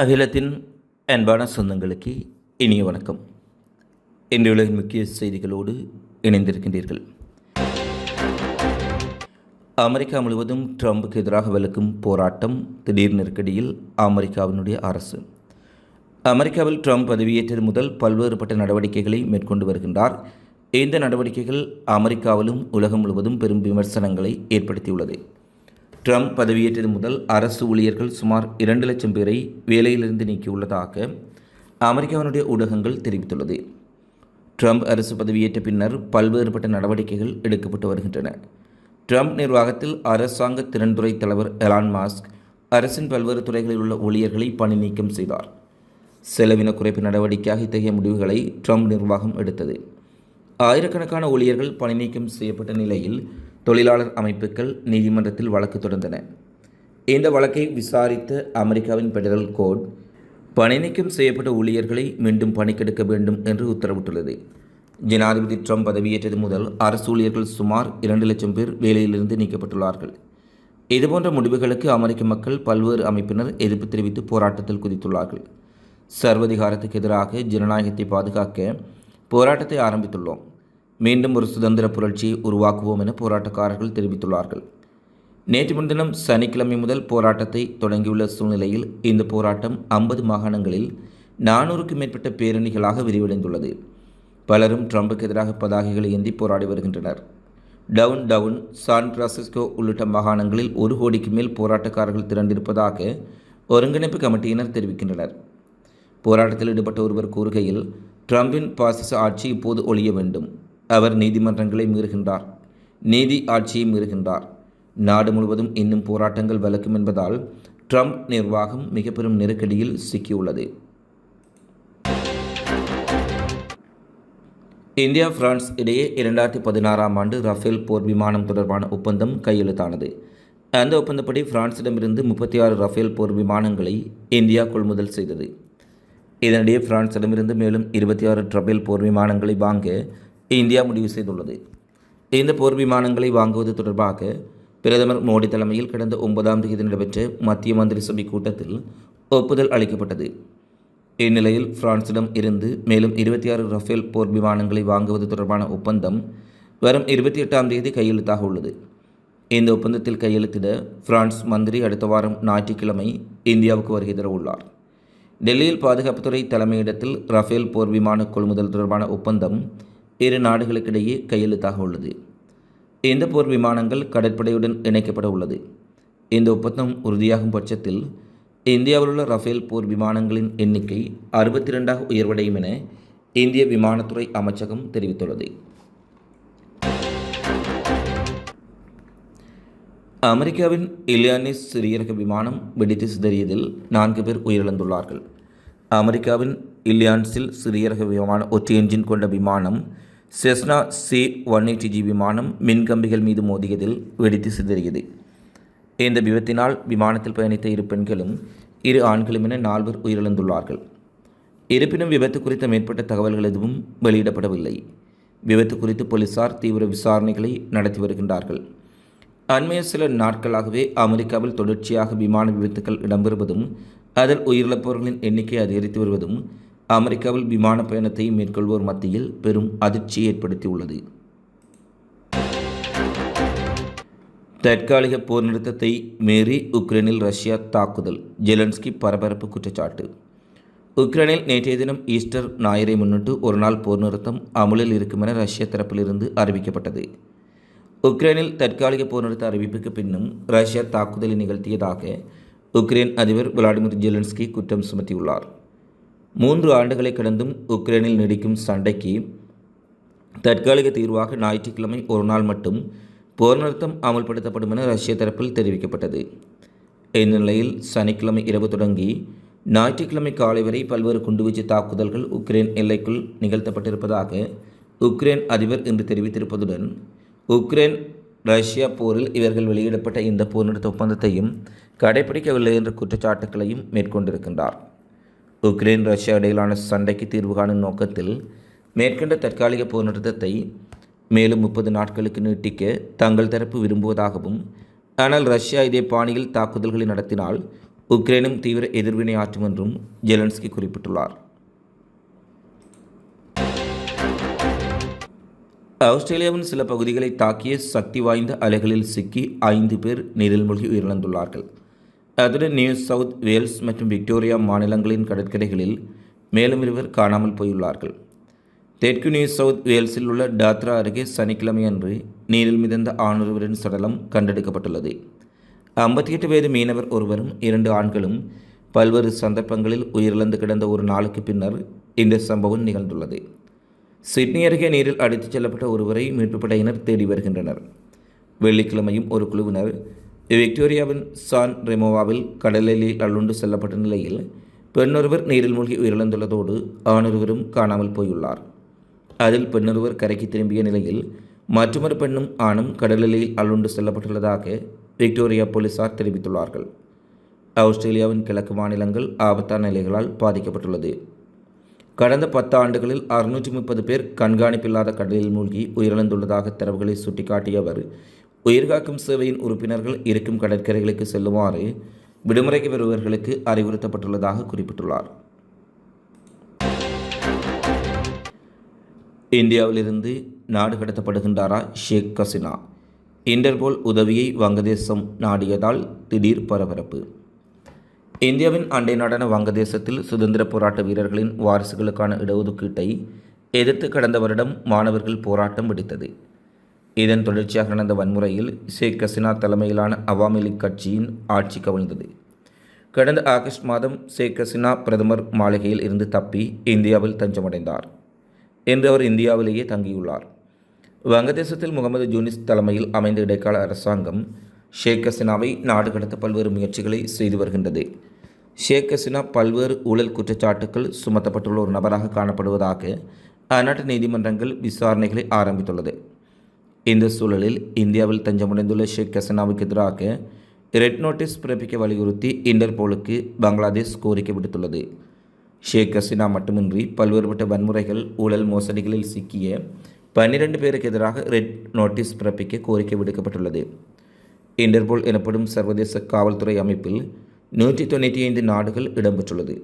அகிலத்தின் அன்பான சொந்தங்களுக்கு இனிய வணக்கம். இன்று உலகின் முக்கிய செய்திகளோடு இணைந்திருக்கின்றீர்கள். அமெரிக்கா முழுவதும் ட்ரம்புக்கு எதிராக விளக்கும் போராட்டம் திடீர் நெருக்கடியில் அமெரிக்காவினுடைய அரசு. அமெரிக்காவில் ட்ரம்ப் பதவியேற்றது முதல் பல்வேறுபட்ட நடவடிக்கைகளை மேற்கொண்டு வருகின்றார். இந்த நடவடிக்கைகள் அமெரிக்காவிலும் உலகம் முழுவதும் பெரும் விமர்சனங்களை ஏற்படுத்தியுள்ளது. ட்ரம்ப் பதவியேற்றது முதல் அரசு ஊழியர்கள் சுமார் இரண்டு லட்சம் பேரை வேலையிலிருந்து நீக்கியுள்ளதாக அமெரிக்காவினுடைய ஊடகங்கள் தெரிவித்துள்ளது. ட்ரம்ப் அரசு பதவியேற்ற பின்னர் பல்வேறுபட்ட நடவடிக்கைகள் எடுக்கப்பட்டு வருகின்றன. ட்ரம்ப் நிர்வாகத்தில் அரசாங்க திறன்துறை தலைவர் எலான் மாஸ்க் அரசின் பல்வேறு துறைகளில் உள்ள ஊழியர்களை பணி நீக்கம் செய்தார். செலவின குறைப்பு நடவடிக்கையாக இத்தகைய முடிவுகளை ட்ரம்ப் நிர்வாகம் எடுத்தது. ஆயிரக்கணக்கான ஊழியர்கள் பணி நீக்கம் செய்யப்பட்ட நிலையில் தொழிலாளர் அமைப்புகள் நீதிமன்றத்தில் வழக்கு தொடர்ந்தன. இந்த வழக்கை விசாரித்த அமெரிக்காவின் பெடரல் கோர்ட் பணிநீக்கம் செய்யப்பட்ட ஊழியர்களை மீண்டும் பணிக்கெடுக்க வேண்டும் என்று உத்தரவிட்டுள்ளது. ஜனாதிபதி ட்ரம்ப் பதவியேற்றது முதல் அரசு ஊழியர்கள் சுமார் இரண்டு லட்சம் பேர் வேலையிலிருந்து நீக்கப்பட்டுள்ளார்கள். இதுபோன்ற முடிவுகளுக்கு அமெரிக்க மக்கள் பல்வேறு அமைப்பினர் எதிர்ப்பு தெரிவித்து போராட்டத்தில் குதித்துள்ளார்கள். சர்வதிகாரத்துக்கு எதிராக ஜனநாயகத்தை பாதுகாக்க போராட்டத்தை ஆரம்பித்துள்ளோம். மீண்டும் ஒரு சுதந்திர புரட்சியை உருவாக்குவோம் என போராட்டக்காரர்கள் தெரிவித்துள்ளார்கள். நேற்று முன்தினம் சனிக்கிழமை முதல் போராட்டத்தை தொடங்கியுள்ள சூழ்நிலையில் இந்த போராட்டம் ஐம்பது மாகாணங்களில் நானூறுக்கும் மேற்பட்ட பேரணிகளாக விரிவடைந்துள்ளது. பலரும் ட்ரம்புக்கு எதிராக பதாகைகளை ஏந்தி போராடி வருகின்றனர். டவுன் டவுன் சான் பிரான்சிஸ்கோ உள்ளிட்ட மாகாணங்களில் ஒரு கோடிக்கு மேல் போராட்டக்காரர்கள் திரண்டிருப்பதாக ஒருங்கிணைப்பு கமிட்டியினர் தெரிவிக்கின்றனர். போராட்டத்தில் ஈடுபட்ட ஒருவர் கூறுகையில் ட்ரம்பின் பாசிச ஆட்சி இப்போது ஒழிய வேண்டும். அவர் நீதிமன்றங்களை மீறுகின்றார். நீதி ஆட்சியை மீறுகின்றார். நாடு முழுவதும் இன்னும் போராட்டங்கள் வளர்க்கும் என்பதால் ட்ரம்ப் நிர்வாகம் மிக பெரும் நெருக்கடியில் சிக்கியுள்ளது. இந்தியா பிரான்ஸ் இடையே இரண்டாயிரத்தி பதினாறாம் ஆண்டு ரஃபேல் போர் விமானம் தொடர்பான ஒப்பந்தம் கையெழுத்தானது. அந்த ஒப்பந்தப்படி பிரான்சிடமிருந்து முப்பத்தி ஆறு ரஃபேல் போர் விமானங்களை இந்தியா கொள்முதல் செய்தது. இதனிடையே பிரான்சிடமிருந்து மேலும் இருபத்தி ஆறு ரஃபேல் போர் விமானங்களை வாங்க இந்தியா முடிவு செய்துள்ளது. இந்த போர் விமானங்களை வாங்குவது தொடர்பாக பிரதமர் மோடி தலைமையில் கடந்த ஒன்பதாம் தேதி நடைபெற்ற மத்திய மந்திரி சபை கூட்டத்தில் ஒப்புதல் அளிக்கப்பட்டது. இந்நிலையில் பிரான்சிடம் இருந்து மேலும் இருபத்தி ஆறு ரஃபேல் போர் விமானங்களை வாங்குவது தொடர்பான ஒப்பந்தம் வரும் இருபத்தி எட்டாம் தேதி கையெழுத்தாக உள்ளது. இந்த ஒப்பந்தத்தில் கையெழுத்திட பிரான்ஸ் மந்திரி அடுத்த வாரம் ஞாயிற்றுக்கிழமை இந்தியாவுக்கு வருகை தர உள்ளார் டெல்லியில் பாதுகாப்புத்துறை தலைமையிடத்தில் ரஃபேல் போர் விமான கொள்முதல் தொடர்பான ஒப்பந்தம் இரு நாடுகளுக்கிடையே கையெழுத்தாக உள்ளது. இந்த போர் விமானங்கள் கடற்படையுடன் இணைக்கப்பட உள்ளது. இந்த ஒப்பந்தம் உறுதியாகும் பட்சத்தில் இந்தியாவில் உள்ள ரஃபேல் போர் விமானங்களின் எண்ணிக்கை அறுபத்தி ரெண்டாக உயர்வடையும் என இந்திய விமானத்துறை அமைச்சகம் தெரிவித்துள்ளது. அமெரிக்காவின் இலியானிஸ் சிறியரக விமானம் வெடித்து சிதறியதில் நான்கு பேர் உயிரிழந்துள்ளார்கள். அமெரிக்காவின் இல்லியான்ஸில் சிறியரக விமான ஒற்றை என்ஜின் கொண்ட விமானம் Cessna C one eighty G விமானம் மின்கம்பிகள் மீது மோதியதில் வெடித்து சிதறியது. இந்த விபத்தினால் விமானத்தில் பயணித்த இரு பெண்களும் இரு ஆண்களும் என நால்வர் உயிரிழந்துள்ளார்கள். இருப்பினும் விபத்து குறித்த மேற்பட்ட தகவல்கள் எதுவும் வெளியிடப்படவில்லை. விபத்து குறித்து போலீசார் தீவிர விசாரணைகளை நடத்தி வருகின்றார்கள். அண்மைய சில நாட்களாகவே அமெரிக்காவில் தொடர்ச்சியாக விமான விபத்துக்கள் இடம்பெறுவதும் அதில் உயிரிழப்பவர்களின் எண்ணிக்கை அதிகரித்து வருவதும் அமெரிக்காவில் விமான பயணத்தை மேற்கொள்வோர் மத்தியில் பெரும் அதிர்ச்சியை ஏற்படுத்தியுள்ளது. தற்காலிக போர் நிறுத்தத்தை மீறி உக்ரைனில் ரஷ்யா தாக்குதல் ஜெலன்ஸ்கி பரபரப்பு குற்றச்சாட்டு. உக்ரைனில் நேற்றைய தினம் ஈஸ்டர் ஞாயிறை முன்னிட்டு ஒரு நாள் போர் நிறுத்தம் அமுலில் இருக்கும் என ரஷ்ய தரப்பிலிருந்து அறிவிக்கப்பட்டது. உக்ரைனில் தற்காலிக போர் நிறுத்த அறிவிப்புக்கு பின்னும் ரஷ்யா தாக்குதலை நிகழ்த்தியதாக உக்ரைன் அதிபர் விளாடிமிர் ஜெலன்ஸ்கி குற்றம் சுமத்தியுள்ளார். மூன்று ஆண்டுகளை கடந்தும் உக்ரைனில் நீடிக்கும் சண்டைக்கு தற்காலிக தீர்வாக ஞாயிற்றுக்கிழமை ஒரு நாள் மட்டும் போர் நிறுத்தம் அமல்படுத்தப்படும் என ரஷ்ய தரப்பில் தெரிவிக்கப்பட்டது. இந்நிலையில் சனிக்கிழமை இரவு தொடங்கி ஞாயிற்றுக்கிழமை காலை வரை பல்வேறு குண்டுவீச்சு தாக்குதல்கள் உக்ரைன் எல்லைக்குள் நிகழ்த்தப்பட்டிருப்பதாக உக்ரைன் அதிபர் இன்று தெரிவித்திருப்பதுடன் உக்ரைன் ரஷ்யா போரில் இவர்கள் வெளியிடப்பட்ட இந்த போர் நிறுத்த ஒப்பந்தத்தையும் கடைபிடிக்கவில்லை என்ற குற்றச்சாட்டுகளையும் மேற்கொண்டிருக்கின்றார். உக்ரைன் ரஷ்யா இடையிலான சண்டைக்கு தீர்வு காணும் நோக்கத்தில் மேற்கண்ட தற்காலிக போர் நிறுத்தத்தை மேலும் முப்பது நாட்களுக்கு நீட்டிக்க தங்கள் தரப்பு விரும்புவதாகவும் ஆனால் ரஷ்யா இதே பாணியில் தாக்குதல்களை நடத்தினால் உக்ரைனும் தீவிர எதிர்வினை ஆற்றும் என்றும் ஜெலன்ஸ்கி குறிப்பிட்டுள்ளார். ஆஸ்திரேலியாவின் சில பகுதிகளை தாக்கிய சக்தி வாய்ந்த அலைகளில் சிக்கி ஐந்து பேர் நீரில் மூழ்கி உயிரிழந்துள்ளார்கள். அதுடன் நியூ சவுத் வேல்ஸ் மற்றும் விக்டோரியா மாநிலங்களின் கடற்கரைகளில் மேலும் இருவர் காணாமல் போயுள்ளார்கள். தெற்கு நியூ சவுத் வேல்ஸில் உள்ள டாத்ரா அருகே சனிக்கிழமை அன்று நீரில் மிதந்த ஆணொருவரின் சடலம் கண்டெடுக்கப்பட்டுள்ளது. ஐம்பத்தி எட்டு வயது மீனவர் ஒருவரும் இரண்டு ஆண்களும் பல்வேறு சந்தர்ப்பங்களில் உயிரிழந்து கிடந்த ஒரு நாளுக்கு பின்னர் இந்த சம்பவம் நிகழ்ந்துள்ளது. சிட்னி அருகே நீரில் அடித்துச் செல்லப்பட்ட ஒருவரை மீட்பு படையினர் தேடி வருகின்றனர். வெள்ளிக்கிழமையும் ஒரு குழுவினர் விக்டோரியாவின் சான் ரெமோவாவில் கடலில் அள்ளுண்டு செல்லப்பட்ட நிலையில் பெண்ணொருவர் நீரில் மூழ்கி உயிரிழந்துள்ளதோடு ஆணொருவரும் காணாமல் போயுள்ளார். அதில் பெண்ணொருவர் கரைக்கு திரும்பிய நிலையில் மற்றொரு பெண்ணும் ஆணும் கடலில் அள்ளுண்டு செல்லப்பட்டுள்ளதாக விக்டோரியா போலீசார் தெரிவித்துள்ளார்கள். ஆஸ்திரேலியாவின் கிழக்கு மாநிலங்கள் ஆபத்தான நிலைகளால் பாதிக்கப்பட்டுள்ளது. கடந்த பத்து ஆண்டுகளில் அறுநூற்றி முப்பது பேர் கண்காணிப்பில்லாத கடலில் மூழ்கி உயிரிழந்துள்ளதாக தரவுகளை சுட்டிக்காட்டிய அவர் உயிர்காக்கும் சேவையின் உறுப்பினர்கள் இருக்கும் கடற்கரைகளுக்கு செல்லுமாறு விடுமுறைக்கு வருபவர்களுக்கு அறிவுறுத்தப்பட்டுள்ளதாக குறிப்பிட்டுள்ளார். இந்தியாவிலிருந்து நாடு கடத்தப்படுகின்றாரா ஷேக் கசினா இன்டர்போல் உதவியை வங்கதேசம் நாடியதால் திடீர் பரபரப்பு. இந்தியாவின் அண்டை நாடான வங்கதேசத்தில் சுதந்திர போராட்ட வீரர்களின் வாரிசுகளுக்கான இடஒதுக்கீட்டை எதிர்த்து கடந்த வருடம் மாணவர்கள் போராட்டம் வெடித்தது. இதன் தொடர்ச்சியாக நடந்த வன்முறையில் ஷேக் ஹசினா தலைமையிலான அவாமி லீக் கட்சியின் ஆட்சி கவிழ்ந்தது. கடந்த ஆகஸ்ட் மாதம் ஷேக் ஹசினா பிரதமர் மாளிகையில் இருந்து தப்பி இந்தியாவில் தஞ்சமடைந்தார். என்று அவர் இந்தியாவிலேயே தங்கியுள்ளார். வங்கதேசத்தில் முகமது ஜூனிஸ் தலைமையில் அமைந்த இடைக்கால அரசாங்கம் ஷேக் ஹசினாவை நாடு கடத்த பல்வேறு முயற்சிகளை செய்து வருகின்றது. ஷேக் ஹசினா பல்வேறு ஊழல் குற்றச்சாட்டுகள் சுமத்தப்பட்டுள்ள ஒரு நபராக காணப்படுவதாக அந்நாட்டு நீதிமன்றங்கள் விசாரணைகளை ஆரம்பித்துள்ளது. இந்த சூழலில் இந்தியாவில் தஞ்சமடைந்துள்ள ஷேக் ஹசனாவுக்கு எதிராக ரெட் நோட்டீஸ் பிறப்பிக்க வலியுறுத்தி இன்டர்போலுக்கு பங்களாதேஷ் கோரிக்கை விடுத்துள்ளது. ஷேக் ஹசீனா மட்டுமின்றி பல்வேறுபட்ட வன்முறைகள் ஊழல் மோசடிகளில் சிக்கிய பன்னிரண்டு பேருக்கு எதிராக ரெட் நோட்டீஸ் பிறப்பிக்க கோரிக்கை விடுக்கப்பட்டுள்ளது. இன்டர்போல் எனப்படும் சர்வதேச காவல்துறை அமைப்பில் நூற்றி தொண்ணூற்றி ஐந்து நாடுகள் இடம்பெற்றுள்ளது.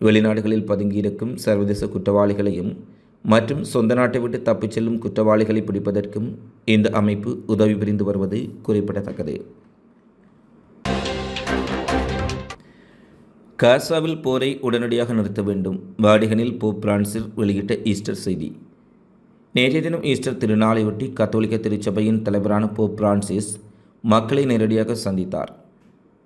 வெளிநாடுகளில் பதுங்கியிருக்கும் சர்வதேச குற்றவாளிகளையும் மற்றும் சொந்த நாட்டை விட்டு தப்பிச் செல்லும் குற்றவாளிகளை பிடிப்பதற்கும் இந்த அமைப்பு உதவி புரிந்து வருவது குறிப்பிடத்தக்கது. காசாவில் போரை உடனடியாக நிறுத்த வேண்டும் வாடிகனில் போப் பிரான்சில் வெளியிட்ட ஈஸ்டர் செய்தி. நேற்றைய தினம் ஈஸ்டர் திருநாளையொட்டி கத்தோலிக்க திருச்சபையின் தலைவரான போப் பிரான்சிஸ் மக்களை நேரடியாக சந்தித்தார்.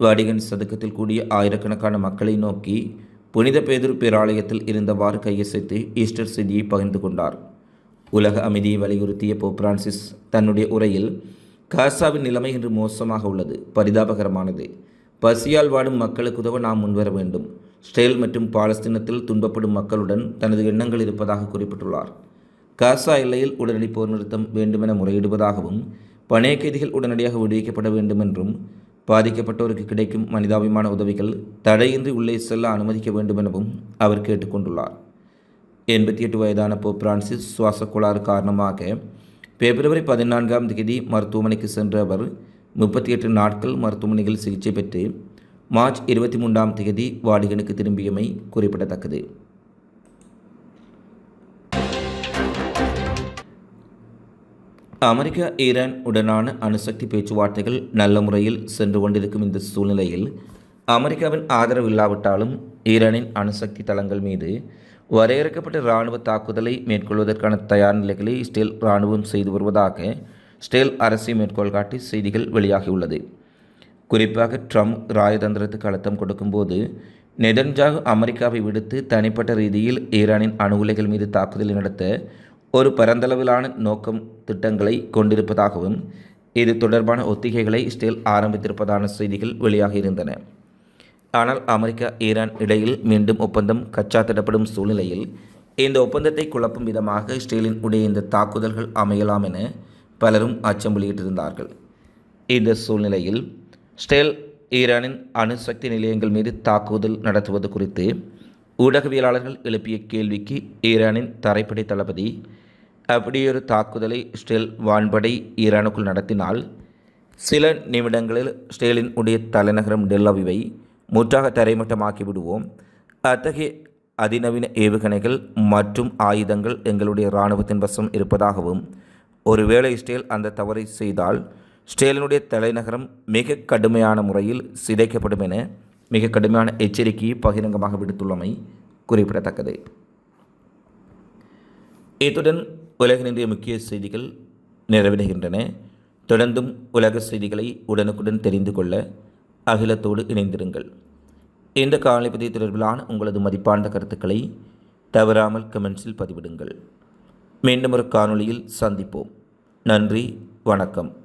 வாடிகன் சதுக்கத்தில் கூடிய ஆயிரக்கணக்கான மக்களை நோக்கி புனித பேதுரு பேராலயத்தில் இருந்தவாறு கையசைத்து ஈஸ்டர் செய்தியை பகிர்ந்து கொண்டார். உலக அமைதியை வலியுறுத்திய போப் பிரான்சிஸ் தன்னுடைய உரையில் காசாவின் நிலைமை இன்று மோசமாக உள்ளது பரிதாபகரமானது. பசியால் வாடும் மக்களுக்கு உதவ நாம் முன்வர வேண்டும். ஸ்டேல் மற்றும் பாலஸ்தீனத்தில் துன்பப்படும் மக்களுடன் தனது எண்ணங்கள் இருப்பதாக குறிப்பிட்டுள்ளார். காசா எல்லையில் உடனடி போர் நிறுத்தம் வேண்டுமென முறையிடுவதாகவும் பணைய கைதிகள் உடனடியாக விடுவிக்கப்பட வேண்டும் என்றும் பாதிக்கப்பட்டோருக்கு கிடைக்கும் மனிதாபிமான உதவிகள் தடையின்றி உள்ளே செல்ல அனுமதிக்க வேண்டும் எனவும் அவர் கேட்டுக்கொண்டுள்ளார். எண்பத்தி எட்டு வயதான போ பிரான்சிஸ் சுவாச கோளாறு காரணமாக பிப்ரவரி பதினான்காம் தேதி மருத்துவமனைக்கு சென்ற அவர் முப்பத்தி எட்டு நாட்கள் மருத்துவமனையில் சிகிச்சை பெற்று மார்ச் இருபத்தி மூன்றாம் தேதி வாடிகனுக்கு திரும்பியமை குறிப்பிடத்தக்கது. அமெரிக்கா ஈரான் உடனான அணுசக்தி பேச்சுவார்த்தைகள் நல்ல முறையில் சென்று கொண்டிருக்கும் இந்த சூழ்நிலையில் அமெரிக்காவின் ஆதரவு இல்லாவிட்டாலும் ஈரானின் அணுசக்தி தளங்கள் மீது வரையறுக்கப்பட்ட இராணுவ தாக்குதலை மேற்கொள்வதற்கான தயார் நிலைகளை ஸ்டேல் இராணுவம் செய்து வருவதாக ஸ்டேல் அரசை மேற்கோள் காட்டி செய்திகள் வெளியாகியுள்ளது. குறிப்பாக ட்ரம்ப் ராயதந்திரத்துக்கு அழுத்தம் கொடுக்கும்போது நெதன்ஜாகு அமெரிக்காவை விடுத்து தனிப்பட்ட ரீதியில் ஈரானின் அணு உலைகள் மீது தாக்குதலை நடத்த ஒரு பரந்தளவிலான நோக்கம் திட்டங்களை கொண்டிருப்பதாகவும் இது தொடர்பான ஒத்திகைகளை இஸ்ரேல் ஆரம்பித்திருப்பதான செய்திகள் வெளியாகியிருந்தன ஆனால் அமெரிக்கா ஈரான் இடையில் மீண்டும் ஒப்பந்தம் கச்சாத்திடப்படும் சூழ்நிலையில் இந்த ஒப்பந்தத்தை குழப்பும் விதமாக இஸ்ரேலின் உடைய இந்த தாக்குதல்கள் அமையலாம் என பலரும் அச்சம் வெளியிட்டிருந்தார்கள். இந்த சூழ்நிலையில் ஸ்டேல் ஈரானின் அணுசக்தி நிலையங்கள் மீது தாக்குதல் நடத்துவது குறித்து ஊடகவியலாளர்கள் எழுப்பிய கேள்விக்கு ஈரானின் தரைப்படை தளபதி அப்படியொரு தாக்குதலை ஸ்டேல் வான்படை ஈரானுக்குள் நடத்தினால் சில நிமிடங்களில் ஸ்டேலின் உடைய தலைநகரம் டெல்லவிவை முற்றாக தரைமட்டமாக்கி விடுவோம். அத்தகைய அதிநவீன ஏவுகணைகள் மற்றும் ஆயுதங்கள் எங்களுடைய இராணுவத்தின் வசம் இருப்பதாகவும் ஒருவேளை இஸ்ரேல் அந்த தவறை செய்தால் ஸ்டேலினுடைய தலைநகரம் மிக கடுமையான முறையில் சிதைக்கப்படும் என மிக கடுமையான எச்சரிக்கையை பகிரங்கமாக விடுத்துள்ளமை குறிப்பிடத்தக்கது. இத்துடன் உலகினுடைய முக்கிய செய்திகள் நிறைவடைகின்றன. தொடர்ந்தும் உலக செய்திகளை உடனுக்குடன் தெரிந்து கொள்ள அகிலத்தோடு இணைந்திருங்கள். இந்த காலைப்பதி தொடர்பிலான உங்களது மதிப்பார்ந்த கருத்துக்களை தவறாமல் கமெண்ட்ஸில் பதிவிடுங்கள். மீண்டும் ஒரு காணொளியில் சந்திப்போம். நன்றி வணக்கம்.